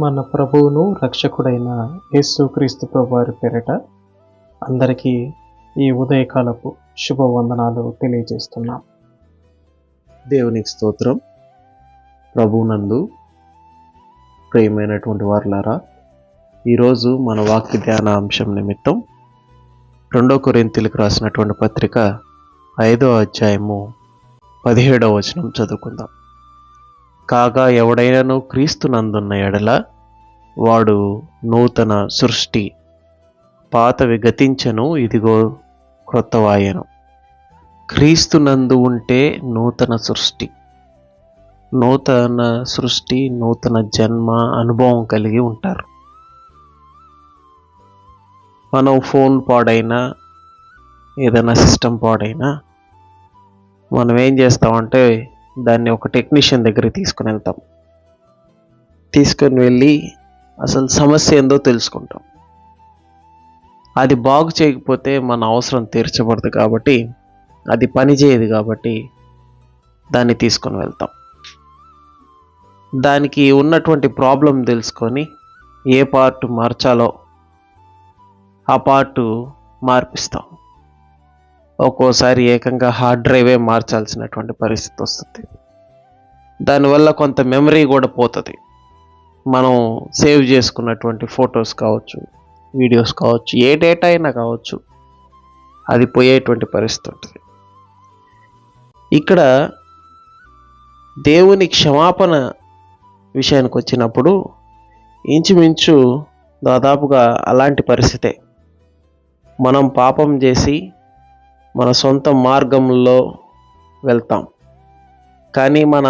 మన ప్రభువును రక్షకుడైన యేసుక్రీస్తు వారి పేరిట అందరికీ ఈ ఉదయకాలపు శుభవందనాలు తెలియజేస్తున్నాం. దేవునికి స్తోత్రం. ప్రభునందు ప్రియమైనటువంటి వారులారా ఈరోజు మన వాక్య ధ్యాన అంశం నిమిత్తం రెండో కొరింతలకు రాసినటువంటి పత్రిక ఐదో అధ్యాయము పదిహేడవ వచనం చదువుకుందాం. కాగా ఎవడైనను క్రీస్తునందున్న ఎడల వాడు నూతన సృష్టి పాతవి గతించను ఇదిగో క్రొత్తవాయను క్రీస్తు నందు ఉంటే నూతన సృష్టి. నూతన సృష్టి నూతన జన్మ అనుభవం కలిగి ఉంటారు. మనం ఫోన్ పాడైనా ఏదైనా సిస్టమ్ పాడైనా మనం ఏం చేస్తామంటే దాన్ని ఒక టెక్నీషియన్ దగ్గరికి తీసుకుని వెళ్తాం. తీసుకొని వెళ్ళి అసలు సమస్య ఏందో తెలుసుకుంటాం. అది బాగు చేయకపోతే మన అవసరం తీర్చబడదు కాబట్టి అది పనిచేయదు కాబట్టి దాన్ని తీసుకొని వెళ్తాం. దానికి ఉన్నటువంటి ప్రాబ్లం తెలుసుకొని ఏ పార్ట్ మార్చాలో ఆ పార్ట్ మార్పిస్తాం. ఒక్కోసారి ఏకంగా హార్డ్ డ్రైవే మార్చాల్సినటువంటి పరిస్థితి వస్తుంది. దానివల్ల కొంత మెమరీ కూడా పోతుంది. మనం సేవ్ చేసుకున్నటువంటి ఫొటోస్ కావచ్చు వీడియోస్ కావచ్చు ఏ డేటా అయినా కావచ్చు అది పోయేటువంటి పరిస్థితి ఉంటుంది. ఇక్కడ దేవుని క్షమాపణ విషయానికి వచ్చినప్పుడు ఇంచుమించు దాదాపుగా అలాంటి పరిస్థితే. మనం పాపం చేసి మన సొంత మార్గంలో వెళ్తాం. కానీ మన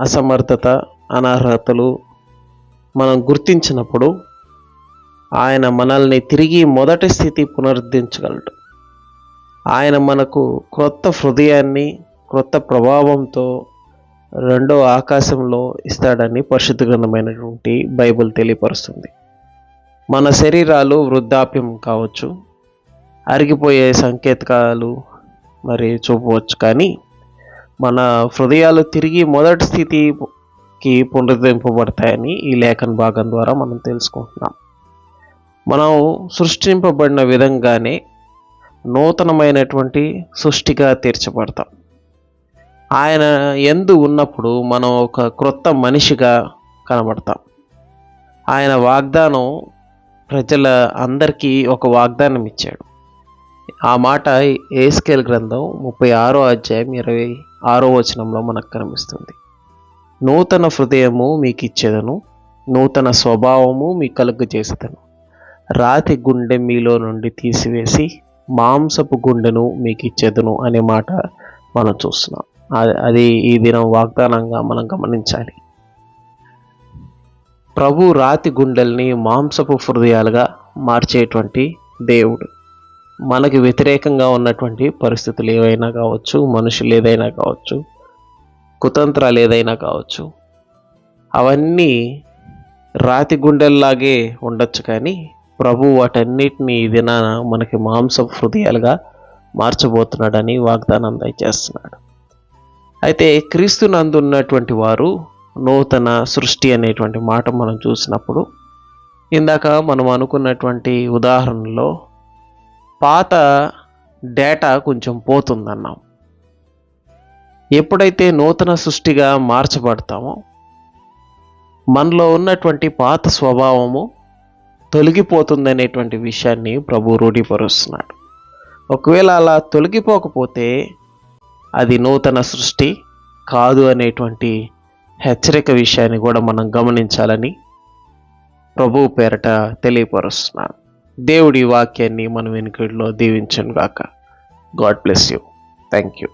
అసమర్థత అనర్హతలు మనం గుర్తించినప్పుడు ఆయన మనల్ని తిరిగి మొదటి స్థితి పునరుద్ధరించగలడు. ఆయన మనకు క్రొత్త హృదయాన్ని క్రొత్త ప్రభావంతో రెండో ఆకాశంలో ఇస్తాడని పరిశుద్ధ గ్రంథమైనటువంటి బైబిల్ తెలియపరుస్తుంది. మన శరీరాలు వృద్ధాప్యం కావచ్చు అరిగిపోయే సంకేతకాలు మరి చూపవచ్చు. కానీ మన హృదయాలు తిరిగి మొదటి స్థితికి పునరుద్ధరింపబడతాయని ఈ లేఖన భాగం ద్వారా మనం తెలుసుకుంటున్నాం. మనం సృష్టింపబడిన విధంగానే నూతనమైనటువంటి సృష్టిగా తీర్చబడతాం. ఆయన ఎందు ఉన్నప్పుడు మనం ఒక క్రొత్త మనిషిగా కనబడతాం. ఆయన వాగ్దానం ప్రజల అందరికీ ఒక వాగ్దానం ఇచ్చాడు ఆ మాట ఏస్కేల్ గ్రంథం ముప్పై ఆరో అధ్యాయం ఇరవై ఆరో వచనంలో మనకు కనిపిస్తుంది. నూతన హృదయము మీకు ఇచ్చేదను నూతన స్వభావము మీ కలుగు చేసేదను రాతి గుండె మీలో నుండి తీసివేసి మాంసపు గుండెను మీకు ఇచ్చేదను అనే మాట మనం చూస్తున్నాం. అది ఈ దినం వాగ్దానంగా మనం గమనించాలి. ప్రభు రాతి గుండెల్ని మాంసపు హృదయాలుగా మార్చేటువంటి దేవుడు. మనకి వ్యతిరేకంగా ఉన్నటువంటి పరిస్థితులు ఏవైనా కావచ్చు మనుషులు ఏదైనా కావచ్చు కుతంత్రాలు ఏదైనా కావచ్చు అవన్నీ రాతి గుండెల్లాగే ఉండొచ్చు కానీ ప్రభు వాటన్నిటిని ఈ దినాన మనకి మాంస హృదయాలుగా మార్చబోతున్నాడని వాగ్దానం దయచేస్తున్నాడు. అయితే క్రీస్తు నందున్నటువంటి వారు నూతన సృష్టి అనేటువంటి మాట మనం చూసినప్పుడు ఇందాక మనం అనుకున్నటువంటి ఉదాహరణలో పాత డేటా కొంచెం పోతుందన్నాం. ఎప్పుడైతే నూతన సృష్టిగా మార్చబడతామో మనలో ఉన్నటువంటి పాత స్వభావము తొలగిపోతుందనేటువంటి విషయాన్ని ప్రభు రూఢీపరుస్తున్నాడు. ఒకవేళ అలా తొలగిపోకపోతే అది నూతన సృష్టి కాదు అనేటువంటి హెచ్చరిక విషయాన్ని కూడా మనం గమనించాలని ప్రభువు పేరట తెలియపరుస్తున్నాను దేవుడి వాక్యాన్ని మనం వెనుకడిలో దీవించను గాక God bless you thank you